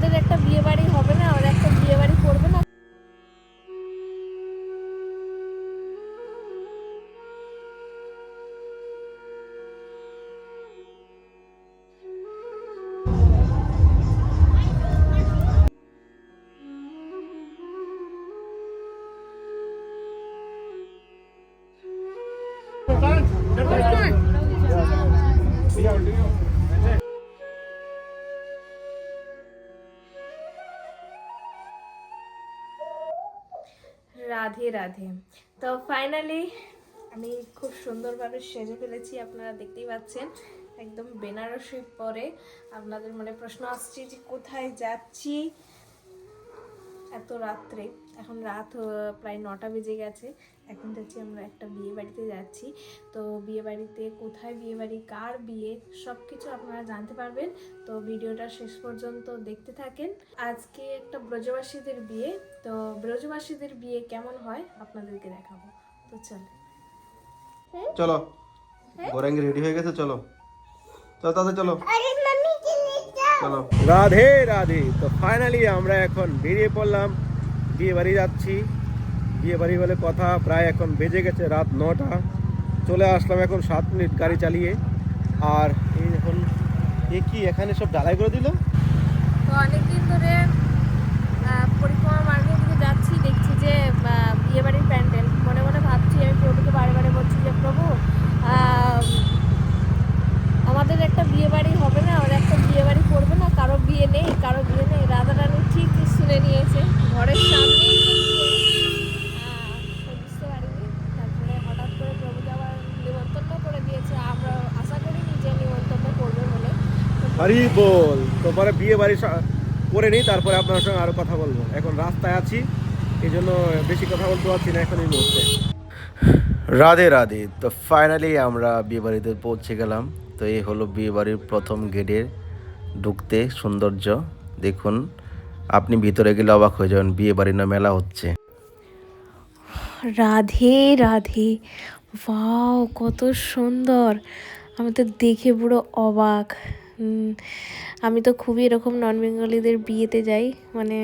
আমাদের একটা বিয়ে বাড়ি হবে না? আমাদের একটা রাধে রাধে। তো ফাইনালি আমি খুব সুন্দরভাবে সেজে ফেলেছি, আপনারা দেখতেই পাচ্ছেন। একদম বেনারসি পরে আপনাদের মনে প্রশ্ন আসছে যে কোথায় যাচ্ছি? এত রাত্রে। এখন রাত প্রায় নটা বেজে গেছে। এখন যাচ্ছি আমরা একটা বিয়ে বাড়িতে যাচ্ছি। তো বিয়ে বাড়িতে কোথায় বিয়ে বাড়ি কার বিয়ে সব কিছু আপনারা জানতে পারবেন। তো ভিডিওটা শেষ পর্যন্ত দেখতে থাকেন। আজকে একটা ব্রজবাসীদের বিয়ে। তো ব্রজবাসীদের বিয়ে কেমন হয় আপনাদেরকে দেখাবো। তো চল। চলো। গোরাঙ্গি রেডি হয়ে গেছে? চলো। চলো তাতে চলো। চলো। রাধে রাধে। তো ফাইনালি আমরা এখন বেরিয়ে পড়লাম। বিয়ে বাড়ি যাচ্ছি। বিয়ে বাড়ি বলে কথা প্রায় এখন বেজে গেছে রাত নটা। চলে আসলাম এখন সাত মিনিট গাড়ি চালিয়ে। আর এই এখন এ কি এখানে সব ঢালাই করে দিল? তো অনেকদিন ধরে পরিক্রমা মার্গের দিকে যাচ্ছি দেখছি যে আহ, বিয়েবাড়ির প্যান্ডেল। মনে মনে ভাবছি আমি প্রভুকে বারে বারে বলছি যে প্রভু আমাদের একটা বিয়ে বাড়ি হবে না আমাদের একটা বিয়ে বাড়ি করবে না কারও বিয়ে নেই কারও বিয়ে নেই। রাধা রানী ঠিক শুনে নিয়েছে ঘরের সামনেই যে বিয়ে। আহ, তো বুঝতে পারিনি। তারপরে হঠাৎ করে প্রভুকে আবার নিমন্ত্রণ করে দিয়েছে আমরা আশা করিনি যে নিমন্ত্রণ করবে বলে। হরি বল তোমার বিয়ে বাড়ি সা- করে নিই তারপরে আপনার সঙ্গে আরও কথা বলব। এখন রাস্তায় আছি এই জন্য বেশি কথা বলতে পারছি না এখন এই মুহূর্তে। রাধে রাধে তো ফাইনালি আমরা বিয়ে বাড়িতে পৌঁছে গেলাম। তো এই হলো বিয়ে বাড়ির প্রথম গেটের ঢুকতে সৌন্দর্য। দেখুন, আপনি ভিতরে গেলে অবাক হয়ে যাবেন বিয়ে বাড়ি না মেলা হচ্ছে। রাধে রাধে, ওয়াও, কত সুন্দর। আমি তো দেখে পুরো অবাক। আমি তো খুবই এরকম নন বেঙ্গলিদের বিয়েতে যাই মানে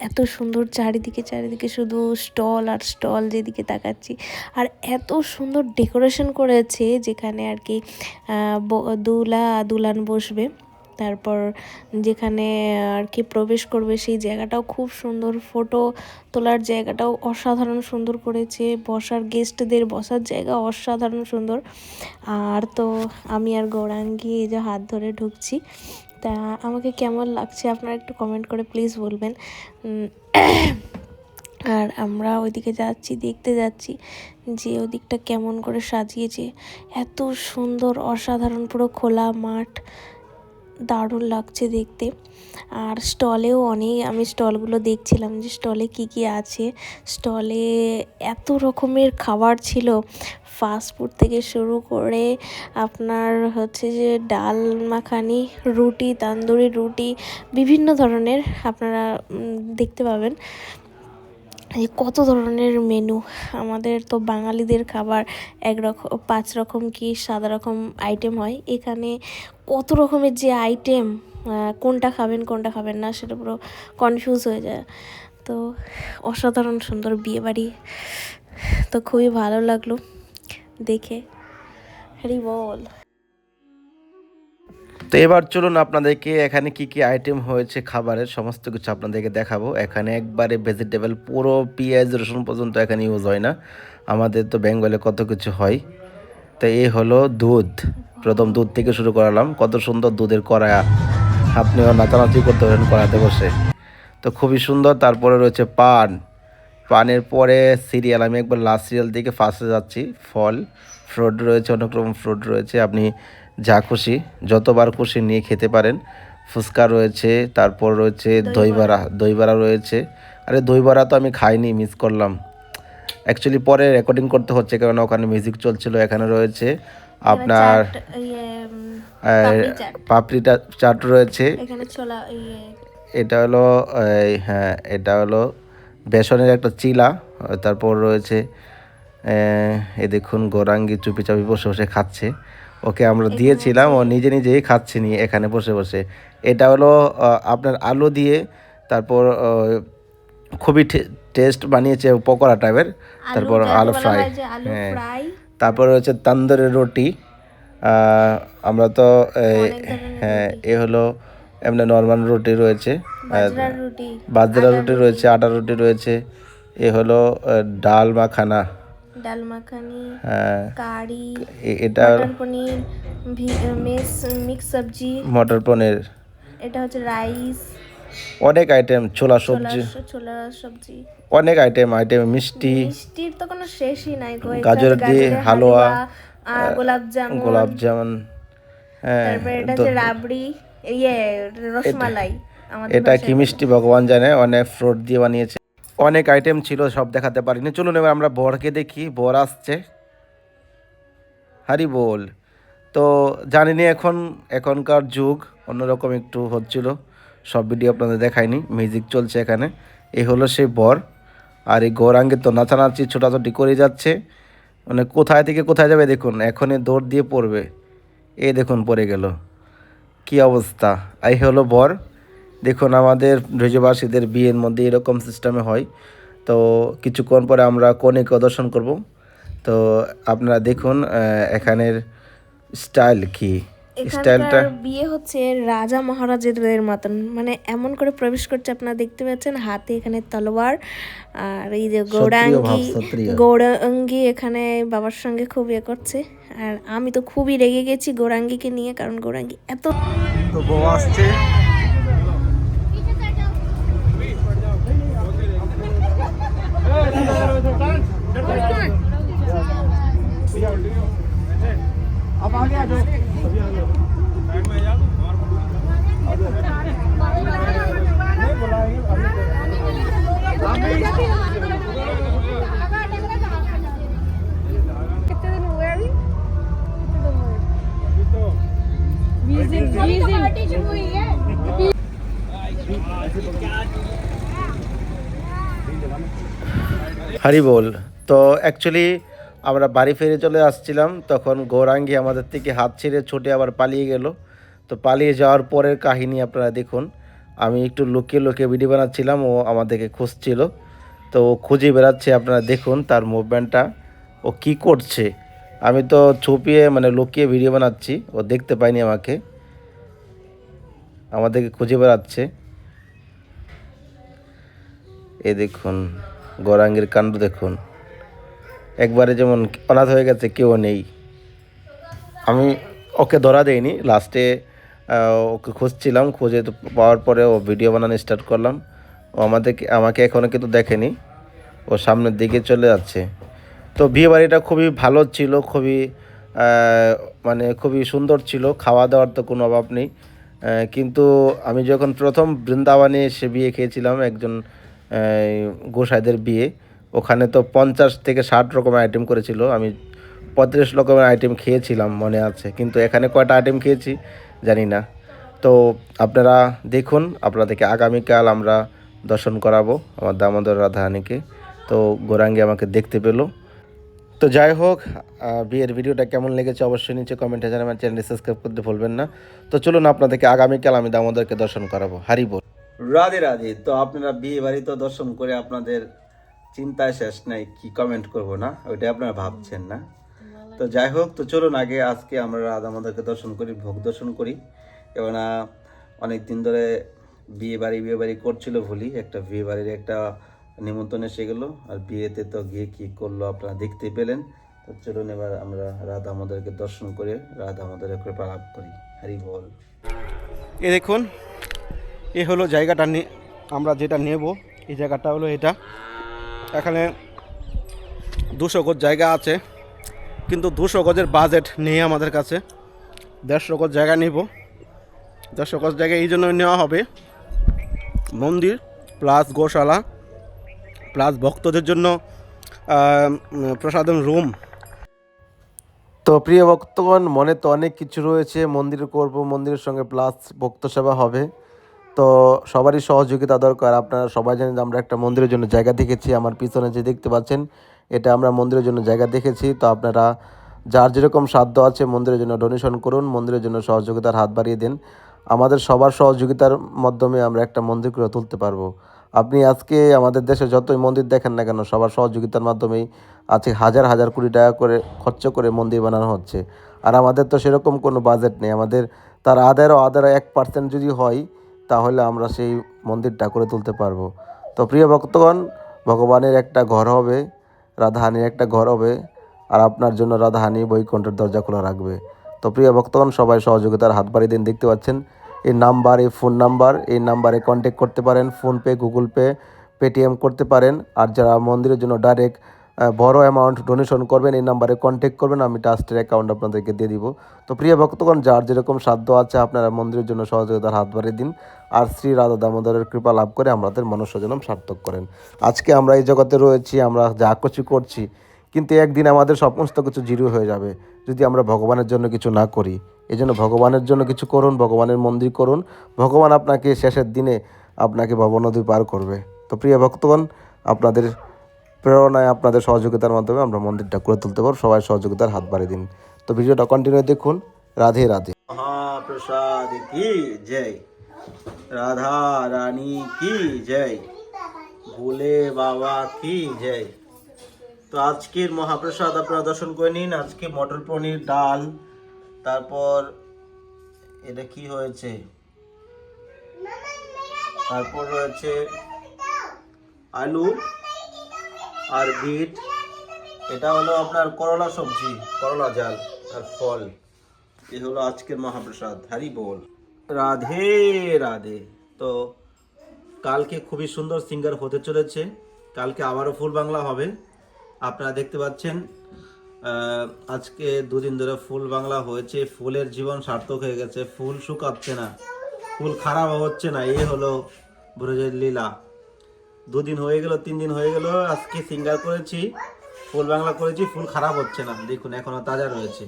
এত সুন্দর চারিদিকে চারিদিকে শুধু স্টল আর স্টল যেদিকে তাকাচ্ছি। আর এত সুন্দর ডেকোরেশন করেছে যেখানে আর কি দুলা, দুলান বসবে। তারপর যেখানে আর কি প্রবেশ করবে সেই জায়গাটাও খুব সুন্দর ফটো তোলার জায়গাটাও অসাধারণ সুন্দর করেছে, বসার গেস্টদের বসার জায়গা অসাধারণ সুন্দর। আর তো আমি আর গৌরাঙ্গী এই যে হাত ধরে ঢুকছি, তা আমাকে কেমন লাগছে আপনারা একটু কমেন্ট করে প্লিজ বলবেন। আর আমরা ওইদিকে যাচ্ছি, দেখতে যাচ্ছি যে ওদিকটা কেমন করে সাজিয়েছে, এত সুন্দর, অসাধারণ, পুরো খোলা মাঠ। দারুণ লাগছে দেখতে। আর স্টলেও অনেক, আমি স্টলগুলো দেখছিলাম যে স্টলে কি কি আছে। স্টলে এত রকমের খাবার ছিল। ফাস্ট ফুড থেকে শুরু করে আপনার হচ্ছে যে ডাল মাখানি, রুটি, তান্দুরি রুটি, বিভিন্ন ধরনের আপনারা দেখতে পাবেন। এই কত ধরনের মেনু আমাদের তো বাঙালিদের খাবার এক রকম পাঁচ রকম কি সাত রকম আইটেম হয়। এখানে কত রকমের যে আইটেম কোনটা খাবেন কোনটা খাবেন না, সেটা পুরো কনফিউজ হয়ে যায়। তো অসাধারণ সুন্দর বিয়ে বাড়ি তো খুবই ভালো লাগল দেখে। হ্যারি বল। তো এবার চলুন আপনাদেরকে এখানে কি কি আইটেম হয়েছে খাবারের, সমস্ত কিছু আপনাদেরকে দেখাবো। এখানে একবারে ভেজিটেবল পুরো পেঁয়াজ, রসুন পর্যন্ত এখানে ইউজ হয় না। আমাদের তো বেঙ্গলে কত কিছু হয়। তো এই হলো দুধ। প্রথম দুধ থেকে শুরু করালাম। কত সুন্দর দুধের কড়া আপনিও নাচানাচি করতে পারেন কড়াতে বসে। তো খুবই সুন্দর তারপরে রয়েছে পান। পানের পরে সিরিয়াল আমি একবার লাস্ট সিরিয়াল থেকে ফার্স্টে যাচ্ছি ফল ফ্রুট রয়েছে অনেক রকম ফ্রুট রয়েছে আপনি যা খুশি যতবার খুশি নিয়ে খেতে পারেন। ফুচকা রয়েছে তারপর রয়েছে দইবড়া। দইবড়া রয়েছে। আরে দইবড়া তো আমি খাইনি মিস করলাম। অ্যাকচুয়ালি পরে রেকর্ডিং করতে হচ্ছে কারণ ওখানে মিউজিক চলছিল এখানে রয়েছে। আপনার ইয়ে, পাপড়িটা চাট। রয়েছে। ইয়ে। এটা হলো হ্যাঁ এটা হলো বেসনের একটা চিলা তারপর রয়েছে এ দেখুন গোরাঙ্গি চুপি চাপি বসে বসে খাচ্ছে। ওকে আমরা দিয়েছিলাম ও নিজে নিজেই খাচ্ছে নি এখানে বসে বসে। এটা হলো আপনার আলু দিয়ে তারপর খুবই টেস্ট বানিয়েছে পকোড়া টাইপের তারপর আলু ফ্রাই হয় তারপরে হচ্ছে তান্দুরি রুটি। আমরা তো হ্যাঁ এ হলো এমনি নর্মাল রুটি রয়েছে। বাজরা রুটি। রয়েছে আটা রুটি রয়েছে। এ হলো ডাল মাখানা। ডাল মাখানি হ্যাঁ। কারি এটা পনির মিক্স সবজি। মটর পনির। এটা হচ্ছে রাইস। অনেক আইটেম ছোলা সবজি। ছোলা সবজি। অনেক আইটেম আইটেম মিষ্টি মিষ্টির তো কোনো শেষই নাই গাজর দিয়ে হালুয়া, গোলাপ জামুন। গোলাপ জামুন হ্যাঁ তারপরে এটা হচ্ছে রাবড়ি ইয়ে রসমালাই এটা কি মিষ্টি ভগবান জানে অনেক ফ্রুট দিয়ে বানিয়েছে। অনেক আইটেম ছিল সব দেখাতে পারিনি। চলুন এবার আমরা বরকে দেখি বর আসছে। হারি বল। তো জানিনি এখন এখনকার যুগ অন্যরকম একটু হচ্ছিল। সব ভিডিও আপনাদের দেখায়নি মিউজিক চলছে এখানে। এই হলো সেই বর, আর এই গৌরাঙ্গে তো নাচানাচি ছোটাছুটি করে যাচ্ছে। মানে কোথায় থেকে কোথায় যাবে দেখুন, এখনই দৌড় দিয়ে পড়বে। এই দেখুন পড়ে গেল। কি অবস্থা? এই হলো বর, দেখুন আমাদের ব্রজবাসীদের বিয়ের মধ্যে এরকম সিস্টেমে হয়। তো কিছুক্ষণ পরে আমরা কনেকে দর্শন করব। তো আপনারা দেখুন এখানের স্টাইল কি। স্টাইলটা? এখানকার বিয়ে হচ্ছে রাজা মহারাজাদের মতন। মানে এমন করে প্রবেশ করছে আপনারা দেখতে পাচ্ছেন হাতে এখানে তলোয়ার আর এই যে গৌরাঙ্গি। গৌরাঙ্গি এখানে বাবার সঙ্গে খুব ইয়ে করছে। আর আমি তো খুবই রেগে গেছি গৌরাঙ্গিকে নিয়ে কারণ গৌরাঙ্গি এত তো বউ আসছে। হারি বল। তো অ্যাকচুয়ালি আমরা বাড়ি ফিরে চলে আসছিলাম, তখন গৌরাঙ্গি আমাদের থেকে হাত ছেড়ে ছুটে আবার পালিয়ে গেল। তো পালিয়ে যাওয়ার পরের কাহিনী আপনারা দেখুন। আমি একটু লুকিয়ে লুকিয়ে ভিডিও বানাচ্ছিলাম, ও আমাদেরকে খুঁজছিল। তো ও খুঁজে বেড়াচ্ছে, আপনারা দেখুন তার মুভমেন্টটা ও কি করছে? আমি তো ছুপিয়ে মানে লুকিয়ে ভিডিও বানাচ্ছি, ও দেখতে পাইনি আমাকে। আমাদেরকে খুঁজে বেড়াচ্ছে। এ দেখুন। গৌরাঙ্গের কাণ্ড দেখুন। একবারে যেমন অনাথ হয়ে গেছে, কেউ নেই। আমি ওকে ধরা দেইনি লাস্টে ওকে খুঁজছিলাম, খুঁজে পাওয়ার পরে ও ভিডিও বানানো স্টার্ট করলাম। ও আমাদেরকে, আমাকে এখনও কিন্তু দেখেনি। ও সামনের দিকে চলে যাচ্ছে। তো বিয়ে বাড়িটা খুবই ভালো ছিল, খুবই মানে খুবই সুন্দর ছিল, খাওয়া দাওয়ার তো কোনো অভাব নেই। কিন্তু আমি যখন প্রথম বৃন্দাবনে এসে বিয়ে খেয়েছিলাম, একজন গোসাইদের বিয়ে। ওখানে তো পঞ্চাশ থেকে ষাট রকমের আইটেম করেছিল। আমি পঁয়ত্রিশ রকমের আইটেম খেয়েছিলাম, মনে আছে। কিন্তু এখানে কয়টা আইটেম খেয়েছি জানি না। তো আপনারা দেখুন, আপনাদেরকে আগামীকাল আমরা দর্শন করাবো আমার দামোদর রাধারানীকে। তো গোরাঙ্গি আমাকে দেখতে পেল। তো যাই হোক বিয়ের ভিডিওটা কেমন লেগেছে অবশ্যই নিচে কমেন্টে জানাবেন। চ্যানেলটি সাবস্ক্রাইব করতে ভুলবেন না। তো চলুন আপনাদেরকে আগামীকাল আমি দামোদরকে দর্শন করাবো। হারি বল রাধে রাধে। তো আপনারা বিয়ে বাড়ি তো দর্শন করে আপনাদের চিন্তায় শেষ নাই, কি কমেন্ট করব না? ওইটা আপনারা ভাবছেন না? তো যাই হোক, তো চলুন আগে, আজকে আমরা রাধা মাদাকে দর্শন করি, ভোগ দর্শন করি। এবং অনেক দিন ধরে বিয়ে বাড়ি বিয়ে বাড়ি করছিল ভুলি, একটা বিয়ে বাড়ির একটা নিমন্ত্রণ এসে গেলো। আর বিয়েতে তো গিয়ে কি করল আপনারা দেখতে পেলেন। তো চলুন এবার আমরা রাধা মাদাকে দর্শন করে, রাধা মাদারের কৃপা লাভ করি। হরি বল। এ দেখুন এ হলো জায়গাটা আমরা যেটা নেব, এই জায়গাটা হলো এটা। এখানে দুশো গজ জায়গা আছে, কিন্তু দুশো গজের বাজেট নেই আমাদের কাছে। দেড়শো গজ জায়গা নেব। দেড়শো গজ জায়গা এই জন্য নেওয়া হবে। মন্দির প্লাস গোশালা প্লাস ভক্তদের জন্য প্রসাদম রুম তো প্রিয় ভক্তগণ, মনে তো অনেক কিছু রয়েছে। মন্দির করব, মন্দিরের সঙ্গে প্লাস ভক্ত সেবা হবে। তো সবারই সহযোগিতা দরকার। আপনারা সবাই জানেন যে আমরা একটা মন্দিরের জন্য জায়গা দেখেছি। আমার পিছনে যে দেখতে পাচ্ছেন, এটা আমরা মন্দিরের জন্য জায়গা দেখেছি। তো আপনারা যার যেরকম সাধ্য আছে মন্দিরের জন্য ডোনেশন করুন, মন্দিরের জন্য সহযোগিতার হাত বাড়িয়ে দিন। আমাদের সবার সহযোগিতার মাধ্যমে আমরা একটা মন্দির করে তুলতে পারব। আপনি আজকে আমাদের দেশে যতই মন্দির দেখেন না কেন, সবার সহযোগিতার মাধ্যমেই আজকে হাজার হাজার কোটি টাকা করে খরচ করে মন্দির বানানো হচ্ছে। আর আমাদের তো সেরকম কোনো বাজেট নেই। আমাদের তার আদারও আদার এক পার্সেন্ট যদি হয় তাহলে আমরা সেই মন্দিরটা করে তুলতে পারব। তো প্রিয় ভক্তগণ, ভগবানের একটা ঘর হবে, রাধাহানির একটা ঘর হবে, আর আপনার জন্য রাধাহানি বৈকুণ্ঠের দরজা খোলা রাখবে। তো প্রিয় ভক্তগণ, সবাই সহযোগিতার হাত বাড়িয়ে দিন, দেখতে পাচ্ছেন? এই নাম্বার, এই ফোন নাম্বার, এই নাম্বারে কন্ট্যাক্ট করতে পারেন ফোনপে গুগল পে, পেটিএম করতে পারেন, আর যারা মন্দিরের জন্য ডাইরেক্ট বড় অ্যামাউন্ট ডোনেশন করবেন, এই নাম্বারে কন্ট্যাক্ট করবেন, আমি ট্রাস্টের অ্যাকাউন্ট আপনাদেরকে দিয়ে দিব। তো প্রিয় ভক্তগণ, যার যেরকম সাধ্য আছে, আপনারা মন্দিরের জন্য সহযোগিতার হাত বাড়িয়ে দিন। আর শ্রী রাধা দামোদরের কৃপা লাভ করে আমাদের মনুষ্যজনম সার্থক করেন। আজকে আমরা এই জগতে রয়েছি, আমরা যা কিছু করছি, কিন্তু একদিন আমাদের সমস্ত কিছু জিরো হয়ে যাবে, যদি আমরা ভগবানের জন্য কিছু না করি। এই জন্য ভগবানের জন্য কিছু করুন, ভগবানের মন্দির করুন। ভগবান আপনাকে শেষের দিনে আপনাকে ভবনদী পার করবে। তো প্রিয় ভক্তগণ, আপনাদের প্রেরণায় আপনাদের সহযোগিতার মাধ্যমে আমরা মন্দিরটা করে তুলতে পারব। সবাই সহযোগিতার হাত বাড়িয়ে দিন। তো ভিডিওটা কন্টিনিউ দেখুন। রাধে রাধে। মহাপ্রসাদ কি? জয়। রাধা রানী কি? জয়। ভোলে বাবা কি? জয়। তো আজকের মহাপ্রসাদ আপনারা দর্শন করে নিন। আজকে মটর পনির ডাল। তারপর এটা কি হয়েছে? তারপর রয়েছে আলু। আর বিট, এটা হলো আপনার করলা সবজি, করলা জাল আর ফল। এই হলো আজকের মহাপ্রসাদ হারি বল। রাধে রাধে। তো কালকে খুবই সুন্দর সিঙ্গার হতে চলেছে। কালকে আবারও ফুল বাংলা হবে। আপনারা দেখতে পাচ্ছেন আজকে দুদিন ধরে ফুল বাংলা হয়েছে। ফুলের জীবন সার্থক হয়ে গেছে। ফুল শুকাচ্ছে না। ফুল খারাপ হচ্ছে না। এই হলো ব্রজের লীলা। দুদিন হয়ে গেল তিন দিন হয়ে গেল, আজকে সিঙ্গার করেছি, ফুল বাংলা করেছি, ফুল খারাপ হচ্ছে না, দেখুন এখনও তাজা রয়েছে।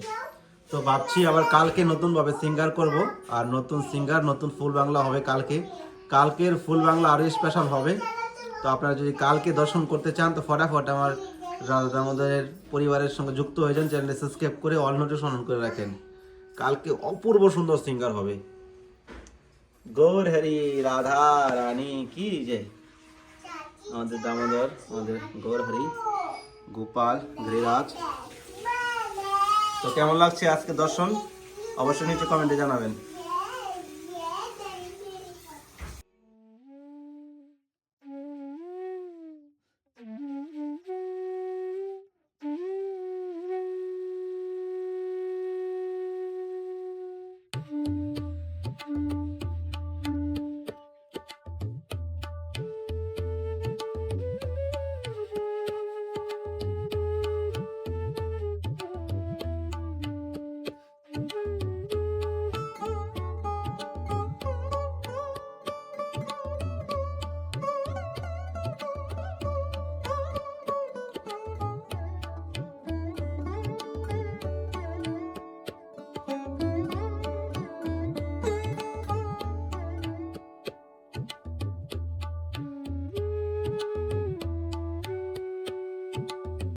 তো ভাবছি আবার কালকে নতুন ভাবে সিঙ্গার করব, আর নতুন সিঙ্গার, নতুন ফুল বাংলা হবে কালকে। কালকের ফুল বাংলা আরও স্পেশাল হবে। তো আপনারা যদি কালকে দর্শন করতে চান, তো ফটাফট আমার রাধা দামোদরের পরিবারের সঙ্গে যুক্ত হয়ে যান, চ্যানেলটি সাবস্ক্রাইব করে অল নোটিফিকেশন অন করে রাখেন। কালকে অপূর্ব সুন্দর সিঙ্গার হবে। গৌর হরি, রাধা রানী, কি জয় আমাদের দামোদর, আমাদের গৌরহরি, গোপাল, গিরিরাজ। তো কেমন লাগছে আজকে দর্শন? অবশ্যই নিচে কমেন্টে জানাবেন।